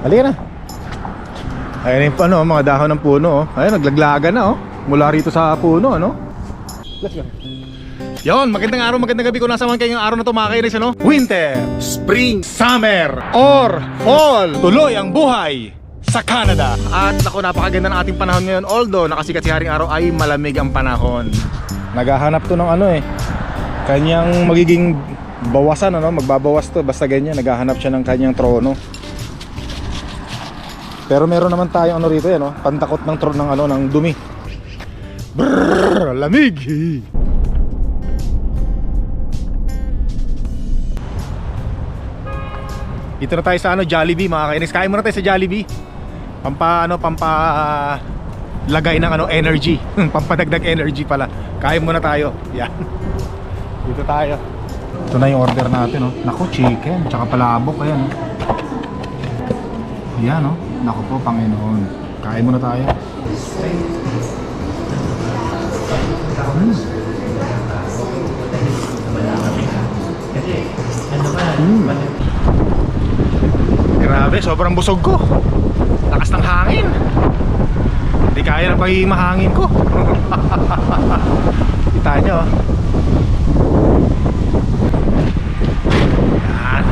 Halika na. Ayan yung ano, mga dahon ng puno. Oh. Ayan, naglaglaga na oh. Mula rito sa puno, ano? Let's go. Yon, magandang araw, magandang gabi kung nasa man kayong araw na to mga kainis, ano? Winter, Spring, Summer, or Fall. Tuloy ang buhay sa Canada. At naku, napakaganda ng ating panahon ngayon. Although, nakasikat si Haring Araw ay malamig ang panahon. Naghahanap to ng ano eh. Kanyang magiging bawasan, ano? Magbabawas to, basta ganyan. Naghahanap siya ng kanyang trono. Pero meron naman tayong ano rito yan, no? Pantakot ng tron ng ano ng dumi. Brrr, lamig. Dito na tayo sa ano Jollibee mga kainis. Kain muna tayo sa Jollibee. Pampa ano pampa lagay ng ano energy. Pampadagdag energy pala. Kain muna tayo. Yan. Dito tayo. Ito na yung order natin, oh. Nako, chicken, tsaka palabok, ayan. oh. Yan, oh. Nako po, Panginoon. Kain muna tayo. Mm. Mm. Grabe, sobrang busog ko. Lakas ng hangin. Hindi kaya ng pagiging mahangin ko. Kita nyo. oh. Yan.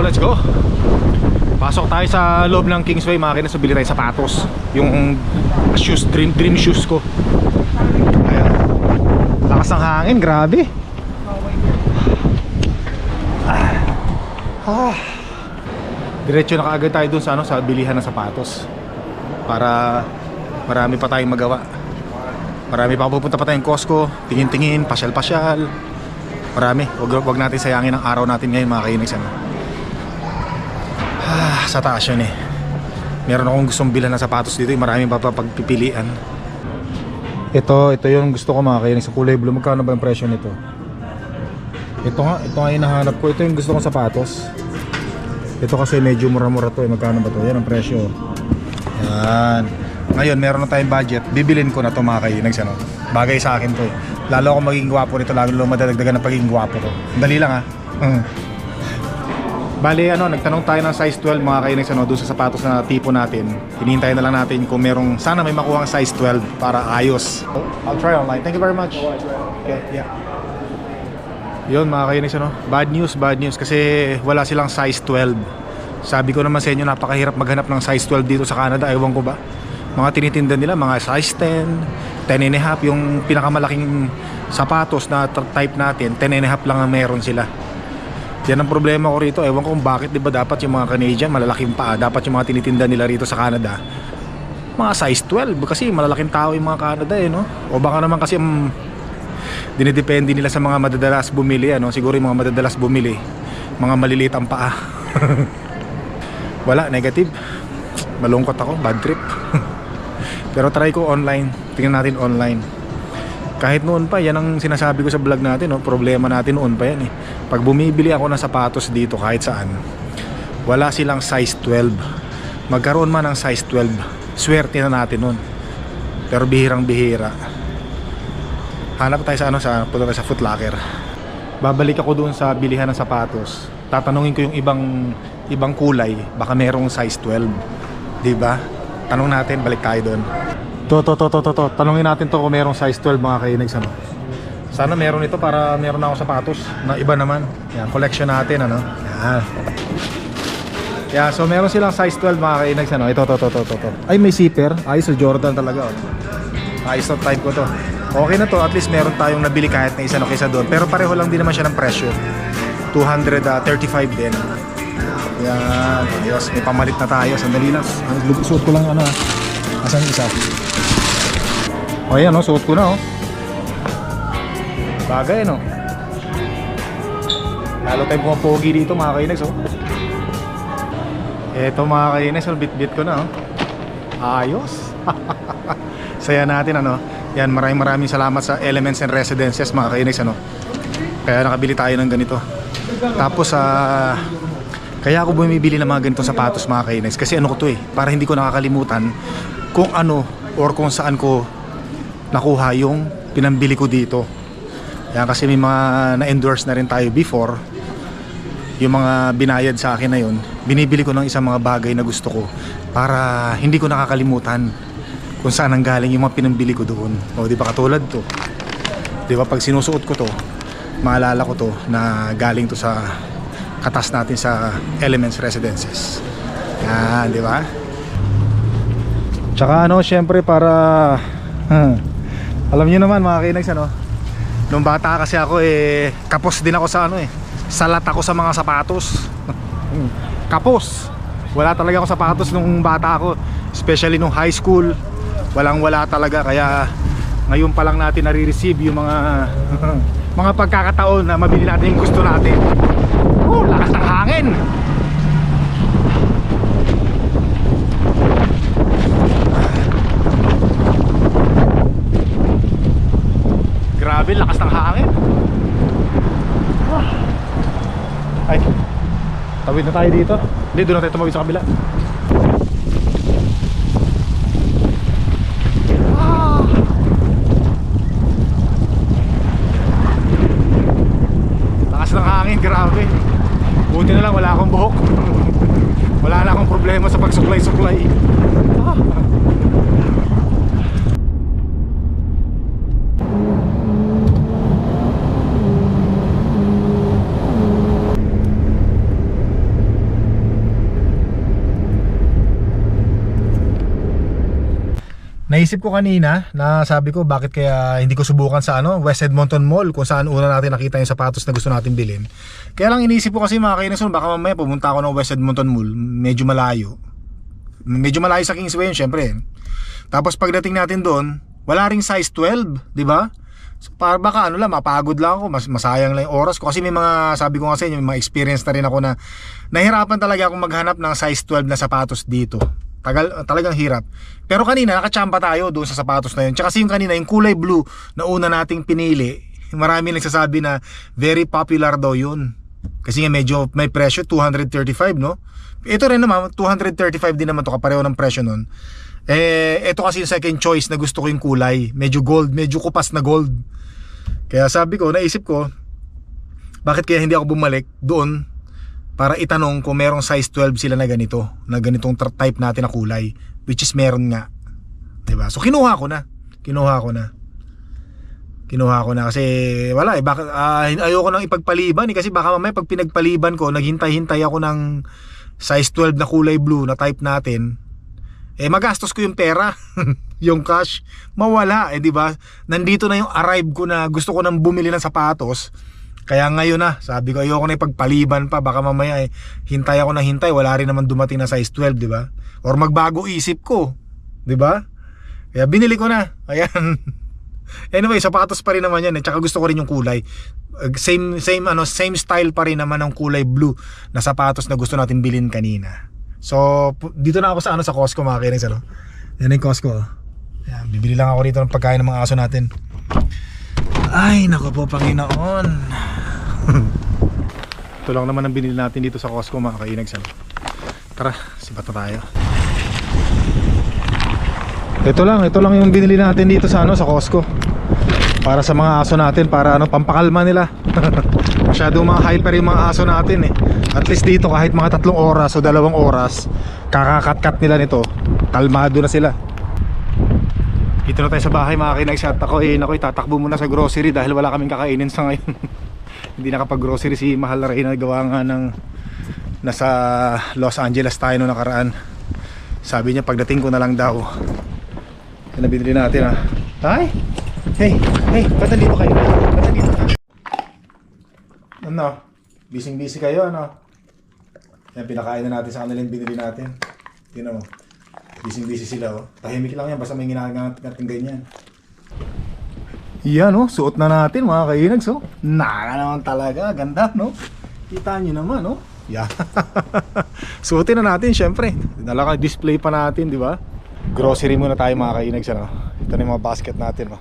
Go, let's go. Pasok tayo sa loob ng Kingsway, mga kinas, bili tayo sapatos. Yung shoes, dream, dream shoes ko. Ayan. Lakas ng hangin, grabe. Ah. Ah. Diretso na kaagad tayo dun sa ano, sa bilihan ng sapatos. Para marami pa tayong magawa. Marami pa pupunta pa tayong Costco, tingin-tingin, pasyal-pasyal. Marami. Wag, wag natin sayangin ang araw natin ngayon mga kainis. Ano. Ah, sa taas yun eh. Meron akong gustong bilan ng sapatos dito. eh. Maraming papapagpipilian. Ito, ito yung gusto ko mga kainis. Sa kulay blue. Magkano ba yung presyo nito? Ito nga, ito nga yung nahanap ko. Ito yung gusto kong sapatos. Ito kasi medyo mura-mura to eh. Magkano ba to? Yan ang presyo. Yan. Ngayon, meron na tayong budget. Bibilin ko na to mga kainis. Ano? Bagay sa akin to eh. Lalo ako magiging gwapo nito. Lalo madadagdagan ng pagiging gwapo ko. Dali lang ha. Mm. Bali ano, nagtanong tayo ng size 12 mga kainis ano, doon sa sapatos na tipo natin. Hinihintay na lang natin kung merong sana may makuha ang size 12 para ayos. I'll try online. Thank you very much. Okay, yeah. Yun mga kainis ano, bad news, bad news kasi wala silang size 12. Sabi ko naman sa inyo napakahirap maghanap ng size 12 dito sa Canada, ewan ko ba. Mga tinitinda nila, mga size 10, 10 and a half, yung pinakamalaking sapatos na type natin, 10 and a half lang ang meron sila. Yan ang problema ko rito. Ewan ko kung bakit 'di ba dapat yung mga Canadian malalaking paa, dapat yung mga tinitinda nila rito sa Canada mga size 12 kasi malalaking tao yung mga Canada eh no. O baka naman kasi um, dinidepende nila sa mga madadalas bumili ano. Siguro yung mga madadalas bumili mga maliliit ang paa. Wala, negative. Malungkot ako, bad trip. Pero try ko online. Tingnan natin online. Kahit noon pa, yan ang sinasabi ko sa vlog natin, no? problema natin noon pa yan eh. Pag bumibili ako ng sapatos dito kahit saan, wala silang size 12. Magkaroon man ng size 12, swerte na natin noon. Pero bihirang bihira. Hanap tayo sa ano sa punta tayo sa Foot Locker. Babalik ako doon sa bilihan ng sapatos. Tatanungin ko yung ibang ibang kulay, baka merong size 12. 'Di ba? Tanong natin, balik tayo doon. To, to, to, to, to, to. Tanungin natin to kung merong size 12 mga kainags ano. Sana meron ito para meron na ako sapatos na iba naman. Yan, collection natin ano. Yan. Yeah, so meron silang size 12 mga kainags ano. Ito, to, to, to, to, to. Ay, may zipper. Ayos sa Jordan talaga. Oh. Ayos na type ko to. Okay na to, at least meron tayong nabili kahit na isa no kaysa doon. Pero pareho lang din naman siya ng presyo. 235 din. Yan, ayos. May pamalit na tayo. Sandali lang. Ang suot ko lang ano. ah. Asan isa? O yan, oh, suot ko na oh. Bagay no. Lalo tayong pumapogi dito mga kainex oh. Eto mga kainex, oh, bit-bit ko na oh. Ayos. Saya natin ano. Yan, maraming maraming salamat sa Elements and Residences mga kainex ano. Kaya nakabili tayo ng ganito. Tapos sa kaya ako bumibili ng mga ganitong sapatos mga kainex kasi ano ko to eh, para hindi ko nakakalimutan kung ano or kung saan ko nakuha yung pinambili ko dito. Yan kasi may mga na-endorse na rin tayo before yung mga binayad sa akin na yun, binibili ko ng isang mga bagay na gusto ko para hindi ko nakakalimutan kung saan ang galing yung mga pinambili ko doon. O di ba katulad to? Di ba pag sinusuot ko to, maalala ko to na galing to sa katas natin sa Elements Residences. Yan, di ba? Tsaka ano, syempre para alam niyo naman mga kinags ano, nung bata kasi ako eh kapos din ako sa ano eh. Salat ako sa mga sapatos. kapos. Wala talaga ako sapatos nung bata ako, especially nung high school. Walang wala talaga kaya ngayon pa lang natin nare-receive yung mga mga pagkakataon na mabili natin yung gusto natin. Oh, lakas ng hangin. Grabe, lakas ng hangin. Ay, tawid na tayo dito. Hindi, doon na tayo tumawid sa kabila. Ah. Lakas ng hangin, grabe. Buti na lang, wala akong buhok. wala na akong problema sa pagsuklay-suklay. Ah. Naisip ko kanina na sabi ko bakit kaya hindi ko subukan sa ano West Edmonton Mall kung saan una natin nakita yung sapatos na gusto natin bilhin. Kaya lang iniisip ko kasi mga kaineson baka mamaya pumunta ako ng West Edmonton Mall medyo malayo. Medyo malayo sa Kingsway yun syempre. Tapos pagdating natin doon wala ring size 12, di ba? So, para baka ano lang mapagod lang ako mas masayang lang yung oras ko kasi may mga sabi ko nga sa inyo may mga experience na rin ako na nahirapan talaga akong maghanap ng size 12 na sapatos dito. Tagal, talagang hirap. Pero kanina nakachamba tayo doon sa sapatos na yun. Tsaka kasi yung kanina, yung kulay blue na una nating pinili, marami nagsasabi na very popular daw yun. Kasi nga medyo may presyo, 235 no? Ito rin naman, 235 din naman to kapareho ng presyo nun. Eh, ito kasi yung second choice na gusto ko yung kulay. Medyo gold, medyo kupas na gold. Kaya sabi ko, naisip ko, bakit kaya hindi ako bumalik doon para itanong kung merong size 12 sila na ganito, na ganitong type natin na kulay, which is meron nga. 'Di ba? So kinuha ko na. Kinuha ko na. Kinuha ko na kasi wala eh bakit ah, ayoko nang ipagpaliban eh, kasi baka mamaya pag pinagpaliban ko, naghintay-hintay ako ng size 12 na kulay blue na type natin. Eh magastos ko yung pera, yung cash, mawala eh 'di ba? Nandito na yung arrive ko na gusto ko nang bumili ng sapatos. Kaya ngayon na, sabi ko ayoko na ipagpaliban pa baka mamaya eh hintay ako na hintay, wala rin naman dumating na size 12, 'di ba? Or magbago isip ko, 'di ba? Kaya binili ko na. Ayan. anyway, sapatos pa rin naman 'yan, eh. Tsaka gusto ko rin yung kulay. Same same ano, same style pa rin naman ng kulay blue na sapatos na gusto natin bilhin kanina. So, dito na ako sa ano sa Costco mga kainis, ano. Yan yung Costco. oh. Ayan, bibili lang ako rito ng pagkain ng mga aso natin. Ay, nako po Panginoon. Ito lang naman ang binili natin dito sa Costco mga kainags. ano. Tara, sibat na tayo. Ito lang, ito lang yung binili natin dito sa ano sa Costco. Para sa mga aso natin, para ano pampakalma nila. Masyadong mga hyper yung mga aso natin eh. At least dito kahit mga tatlong oras o dalawang oras, kakakatkat nila nito. Kalmado na sila. Dito na tayo sa bahay mga kinags at ako eh, ako tatakbo muna sa grocery dahil wala kaming kakainin sa ngayon. Hindi nakapag grocery si Mahal na Reyna gawa nga ng nasa Los Angeles tayo noong nakaraan. Sabi niya pagdating ko na lang daw. Yan na natin ah. Hi! Hey! Hey! Ba't nandito kayo? Ba't nandito ka? Ano? Bising busy kayo ano? Yan pinakain na natin sa kanila yung binili natin. Tingnan mo. Busy busy sila oh. Tahimik lang yan basta may ginagangat ng ganyan. Yan oh, suot na natin mga kainags oh. Naka naman talaga, ganda no. Kita nyo naman oh. Yeah. Suotin na natin syempre. Dinala ka display pa natin, di ba? Grocery muna tayo mga kainags ano. Ito na yung mga basket natin oh.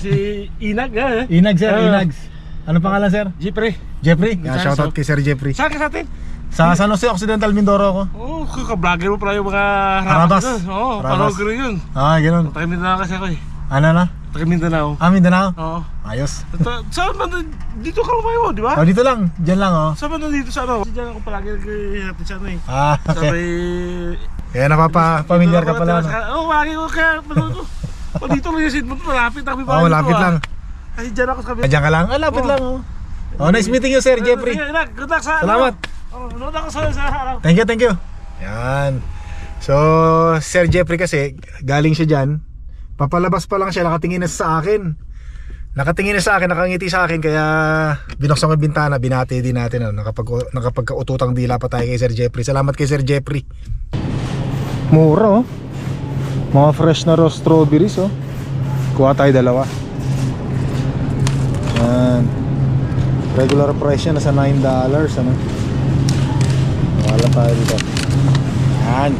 Si Inag eh. Inag sir, Ah. Inags. Ano pangalan sir? Jepre. Jeffrey. Saan, shoutout kay Sir Jeffrey. Saan ka sa atin? Sa San Jose Occidental Mindoro ako. Oo, oh, kaka-vlogger mo pala yung mga Harabas. Oo, Harabas. panogro yun. Ah, ganun. Tayo din na kasi ako eh. Ano na? Taga Mindanao. Ah, Mindanao? Oo. Ayos. Saan ba na- dito ka lumayo, di ba? Oh, dito lang. Diyan lang, oh. Saan ba na dito sa ano? Kasi dyan ako palagi nag-ihatid sa ano eh. Ah, Sa okay. may... Kaya napapa, familiar ka pala, Oo, palagi ko kaya... Ano to? O dito lang yung Sidmont, malapit ang Oo, oh, lapit lang. Kasi dyan ako sa kabila. Diyan ka lang? Ah, lapit lang, oh. Oh, nice meeting you, Sir Jeffrey. Sige, good luck sa... Salamat. Oh, nood ako sa sa araw. Thank you, thank you. Yan. So, Sir Jeffrey kasi, galing siya dyan. Papalabas pa lang siya, nakatingin na sa akin. Nakatingin na sa akin, nakangiti sa akin, kaya binuksan ko yung bintana, binati din natin. Ano, nakapag, nakapagkaututang dila pa tayo kay Sir Jeffrey. Salamat kay Sir Jeffrey. Mura, oh. Mga fresh na raw strawberries, oh. Kuha tayo dalawa. Yan. Regular price niya, nasa $9, ano. Wala tayo dito. Yan.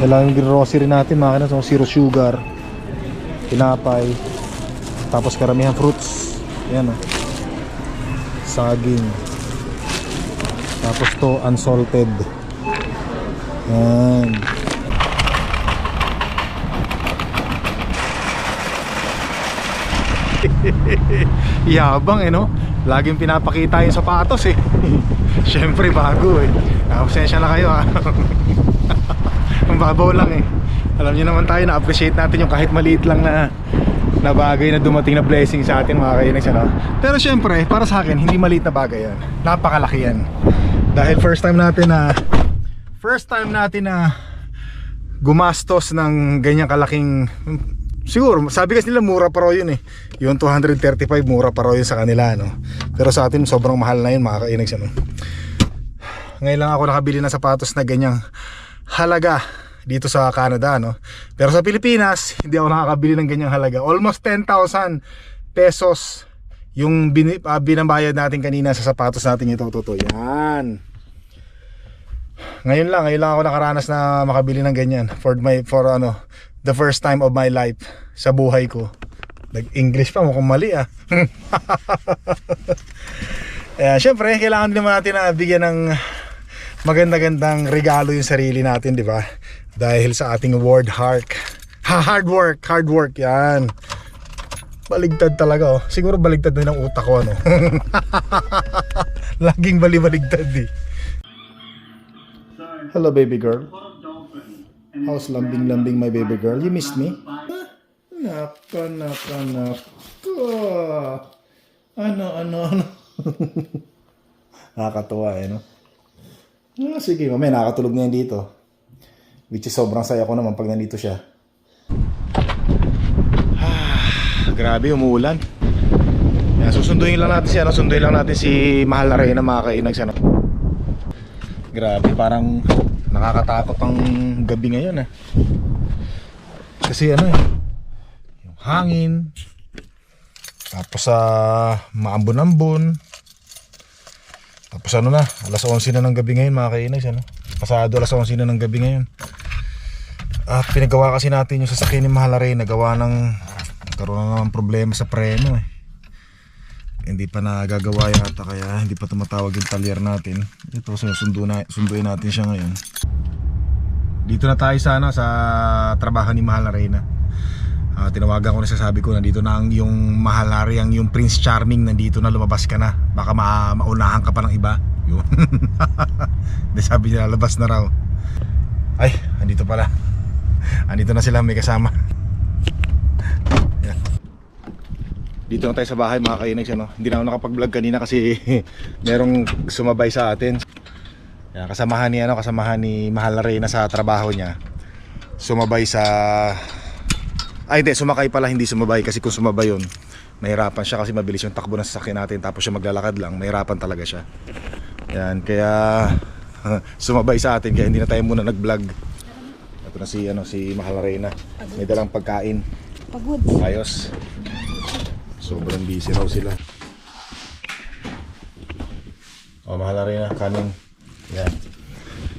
Kailangan grocery natin mga kinas, zero sugar, tinapay, tapos karamihan fruits. Yan o. Saging. Tapos to unsalted. Yan. Yabang eh no? Laging pinapakita yung sapatos eh. Siyempre bago eh. Ah, Pasensya na kayo ha Ang babaw lang eh. Alam niyo naman tayo na-appreciate natin yung kahit maliit lang na na bagay na dumating na blessing sa atin mga kainags ano? Pero syempre para sa akin hindi maliit na bagay yan. Napakalaki yan. Dahil first time natin na First time natin na gumastos ng ganyang kalaking siguro sabi kasi nila mura pa raw yun eh. Yung 235 mura pa raw yun sa kanila no pero sa atin sobrang mahal na yun mga kainags ano. Ngayon lang ako nakabili ng sapatos na ganyang halaga dito sa Canada no pero sa Pilipinas hindi ako nakakabili ng ganyang halaga. Almost 10,000 pesos yung bin, ah, binabayad natin kanina sa sapatos natin ito. Totoo yan. Ngayon lang, ngayon lang ako nakaranas na makabili ng ganyan. For my for ano, the first time of my life sa buhay ko. Nag-English pa mukhang mali ah. Kaya syempre, kailangan din naman natin na bigyan ng maganda-gandang regalo yung sarili natin, di ba? Dahil sa ating word hard ha, hard work, hard work 'yan. Baligtad talaga oh. Siguro baligtad din ang utak ko ano. Laging bali-baligtad eh. Hello baby girl. How's lambing-lambing my baby girl? You missed me? Naka, naka, naka. Ano, ano, ano. Nakakatuwa eh, no? Ah, sige, mamaya nakakatulog na yan dito. Which is sobrang saya ko naman pag nandito siya. Ah, grabe, umuulan. Yan, susunduin lang natin si ano, sunduin lang natin si Mahal na Reyna mga kainags ano. Grabe, parang nakakatakot ang gabi ngayon ah. Kasi ano eh, yung hangin, tapos sa maambon-ambon, tapos ano na, alas 11 na ng gabi ngayon mga kainags ano. Pasado alas 11 na ng gabi ngayon. At pinagawa kasi natin yung sasakyan ni Mahal na Reyna, gawa ng nagkaroon na naman problema sa preno eh hindi pa nagagawa yata kaya hindi pa tumatawag yung talyer natin. Ito sundo na, sunduin natin siya ngayon. Dito na tayo sana sa trabaho ni Mahal na Reyna Ah, tinawagan ko na sasabi ko nandito na ang yung Mahal na Reyna, yung Prince Charming nandito na lumabas ka na. Baka ma maunahan ka pa ng iba. Yun. Di sabi niya labas na raw. Ay andito pala. Andito na sila may kasama dito na tayo sa bahay mga kainags ano? hindi na ako nakapag-vlog kanina kasi merong sumabay sa atin. Yan, kasamahan ni ano kasamahan ni Mahal na Reyna sa trabaho niya. Sumabay sa ay hindi sumakay pala hindi sumabay kasi kung sumabay yun mahirapan siya kasi mabilis yung takbo ng sasakyan natin tapos siya maglalakad lang mahirapan talaga siya. Yan kaya sumabay sa atin kaya hindi na tayo muna nag-vlog. Ito na si ano si Mahal na Reyna. May dalang pagkain. Pagod. ayos Sobrang busy raw sila. Oh, mahal na rin na kanin. Yan.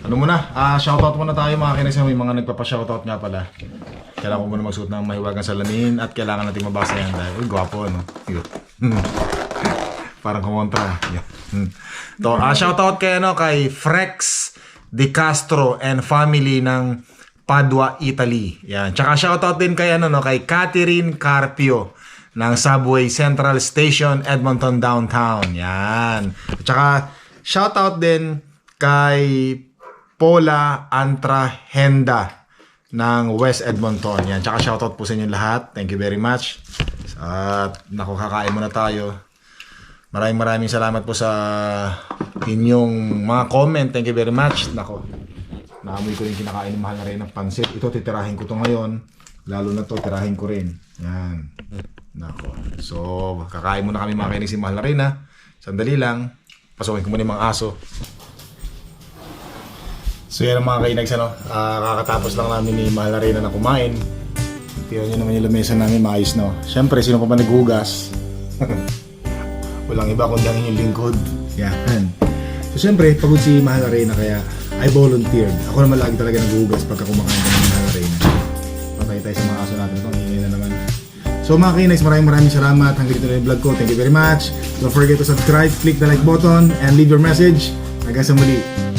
Ano muna? Ah, shoutout muna tayo mga kinis. May mga nagpapa-shoutout nga pala. Kailangan ko muna magsuot ng mahiwagang salamin at kailangan natin mabasa yan dahil uy, gwapo ano. Yun. Parang kumontra. Hmm. To, ah, shoutout kay ano kay Frex De Castro and family ng Padua, Italy. Yan. Tsaka shoutout din kay ano no, kay Catherine Carpio ng Subway Central Station, Edmonton Downtown. Yan. At Tsaka shoutout din kay Paula Antrahenda ng West Edmonton. Yan. Tsaka shoutout po sa inyo lahat. Thank you very much. At nako kakain muna tayo. Maraming maraming salamat po sa inyong mga comment. Thank you very much. Nako. Naamoy ko rin kinakain ng mahal na rin ng pansit. Ito titirahin ko to ngayon. Lalo na to tirahin ko rin. Yan. Nako. So, kakain muna kami mga kainis mahal na rin ha. Sandali lang. Pasukin ko muna yung mga aso. So yan ang mga kainags ano, Ah, kakatapos lang namin ni Mahal na Reyna na kumain. Tingnan nyo naman yung lamesa namin maayos no. Siyempre, sino pa ba naghugas? Walang iba kundi ang inyong lingkod. Yan. So siyempre, pagod si Mahal na Reyna kaya I volunteered. Ako naman lagi talaga naghuhugas pagka kumakain ni Mahal na Reyna. Patay tayo sa mga aso natin. Ito. So mga kinags, maraming maraming salamat. Hanggang dito na yung vlog ko. Thank you very much. Don't forget to subscribe, click the like button, and leave your message. Hanggang sa muli.